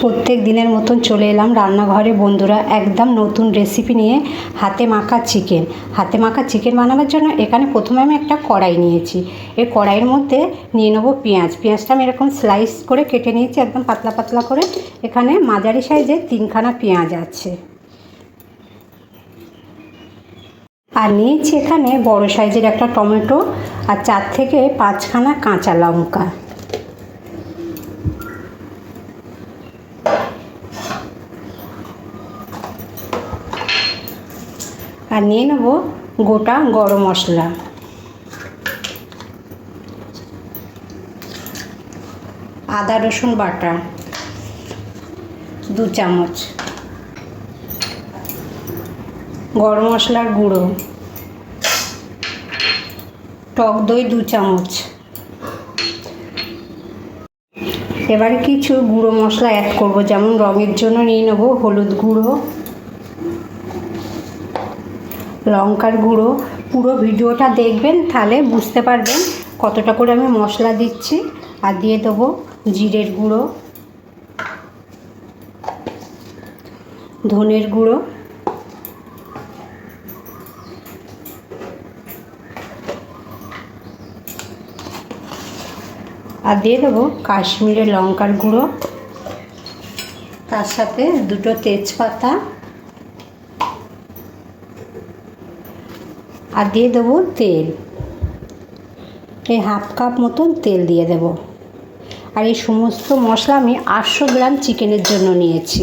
প্রত্যেক দিনের মতন চলে এলাম রান্নাঘরে। বন্ধুরা, একদম নতুন রেসিপি নিয়ে হাতে মাখা চিকেন হাতে মাখা চিকেন বানানোর জন্য এখানে প্রথমে আমি একটা কড়াই নিয়েছি। এই কড়াইয়ের মধ্যে নিয়ে নেব পেঁয়াজ। পেঁয়াজটা আমি এরকম স্লাইস করে কেটে নিয়েছি, একদম পাতলা পাতলা করে। এখানে মাঝারি সাইজে তিনখানা পেঁয়াজ আছে। আর নিয়েছি এখানে বড় সাইজের একটা টমেটো আর চার থেকে পাঁচখানা কাঁচা লঙ্কা। আর নিয়ে নেব গোটা গরম মশলা। আদা, রসুন বাটা, দু চামচ। গরম মশলার গুঁড়ো। টক দই দু চামচ। এবারে কিছু গুঁড়ো মশলা অ্যাড করব, যেমন রঙের জন্য নিয়ে নেব হলুদ গুঁড়ো। লঙ্কার গুঁড়ো, পুরো ভিডিওটা দেখবেন, তাহলে বুঝতে পারবেন কতটা করে আমি মশলা দিচ্ছি। আর দিয়ে দেবো জিরের গুঁড়ো, ধনের গুঁড়ো, আর দিয়ে দেবো কাশ্মীরের লঙ্কার গুঁড়ো। তার সাথে দুটো তেজপাতা আর দিয়ে দেবো তেল। এই হাফ কাপ মতন তেল দিয়ে দেব। আর এই সমস্ত মশলা আমি আটশো গ্রাম চিকেনের জন্য নিয়েছি।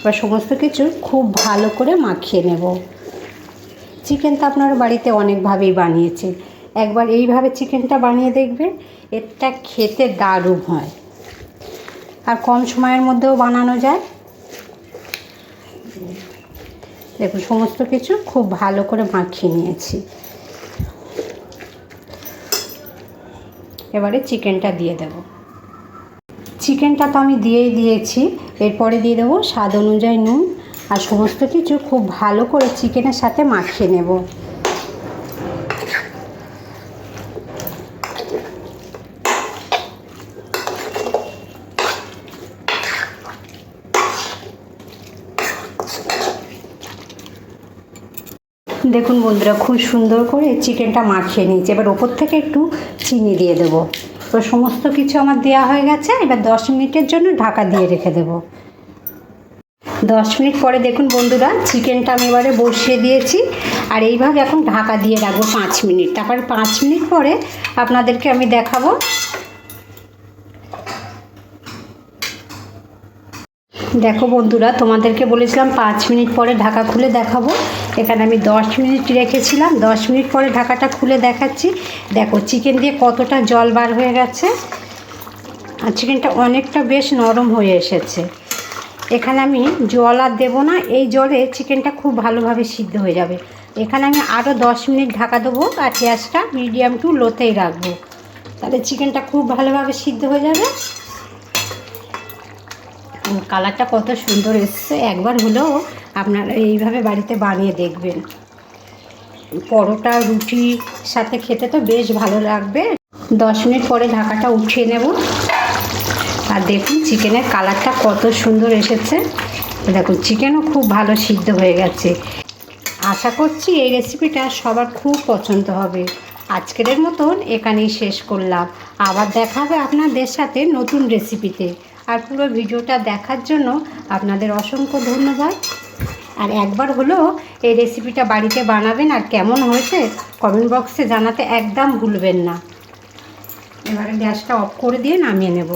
এবার সমস্ত কিছু খুব ভালো করে মাখিয়ে নেব। চিকেন তো আপনারা বাড়িতে অনেকভাবেই বানিয়েছে একবার এইভাবে চিকেনটা বানিয়ে দেখবেন এটা খেতে দারুণ হয়। আর কম সময়ের মধ্যেও বানানো যায়। দেখুন, সমস্ত কিছু খুব ভালো করে মাখিয়ে নিয়েছি। এবারে চিকেনটা দিয়ে দেব। চিকেনটা তো আমি দিয়েই দিয়েছি। এরপরে দিয়ে দেবো স্বাদ অনুযায়ী নুন। আর সমস্ত কিছু খুব ভালো করে চিকেনের সাথে মাখিয়ে নেব। দেখুন বন্ধুরা, খুব সুন্দর করে চিকেনটা মাখিয়ে নিয়েছি। এবার ওপর থেকে একটু চিনি দিয়ে দেবো। তো সমস্ত কিছু আমার দেওয়া হয়ে গেছে, এবার দশ মিনিটের জন্য ঢাকা দিয়ে রেখে দেবো। দশ মিনিট পরে দেখুন বন্ধুরা, চিকেনটা আমি এবারে বসিয়ে দিয়েছি। আর এইভাবে এখন ঢাকা দিয়ে রাখব পাঁচ মিনিট। তারপর পাঁচ মিনিট পরে আপনাদেরকে আমি দেখাবো দেখো বন্ধুরা, তোমাদেরকে বলেছিলাম পাঁচ মিনিট পরে ঢাকা খুলে দেখাবো। এখানে আমি দশ মিনিট রেখেছিলাম, দশ মিনিট পরে ঢাকাটা খুলে দেখাচ্ছি। দেখো, চিকেন দিয়ে কতটা জল বার হয়ে গেছে। আর চিকেনটা অনেকটা বেশ নরম হয়ে এসেছে। এখানে আমি জল আর দেবো না, এই জলে চিকেনটা খুব ভালোভাবে সিদ্ধ হয়ে যাবে। এখানে আমি আরও দশ মিনিট ঢাকা দেবো আর গ্যাসটা মিডিয়াম টু লোতেই রাখব। তাহলে চিকেনটা খুব ভালোভাবে সিদ্ধ হয়ে যাবে। কালারটা কত সুন্দর এসছে। একবার হলেও আপনারা এইভাবে বাড়িতে বানিয়ে দেখবেন। পরোটা, রুটি সাথে খেতে তো বেশ ভালো লাগবে। দশ মিনিট পরে ঢাকাটা উঠিয়ে নেব। আর দেখুন, চিকেনের কালারটা কত সুন্দর এসেছে। দেখুন, চিকেনও খুব ভালো সিদ্ধ হয়ে গেছে। আশা করছি এই রেসিপিটা সবার খুব পছন্দ হবে। আজকের মতন এখানেই শেষ করলাম। আবার দেখা হবে আপনাদের সাথে নতুন রেসিপিতে আর পুরো ভিডিওটা দেখার জন্য আপনাদের অসংখ্য ধন্যবাদ। আর একবার হলো এই রেসিপিটা বাড়িতে বানাবেন আর কেমন হয়েছে কমেন্ট বক্সে জানাতে একদম ভুলবেন না। এবারে গ্যাসটা অফ করে দিয়ে নামিয়ে নেব।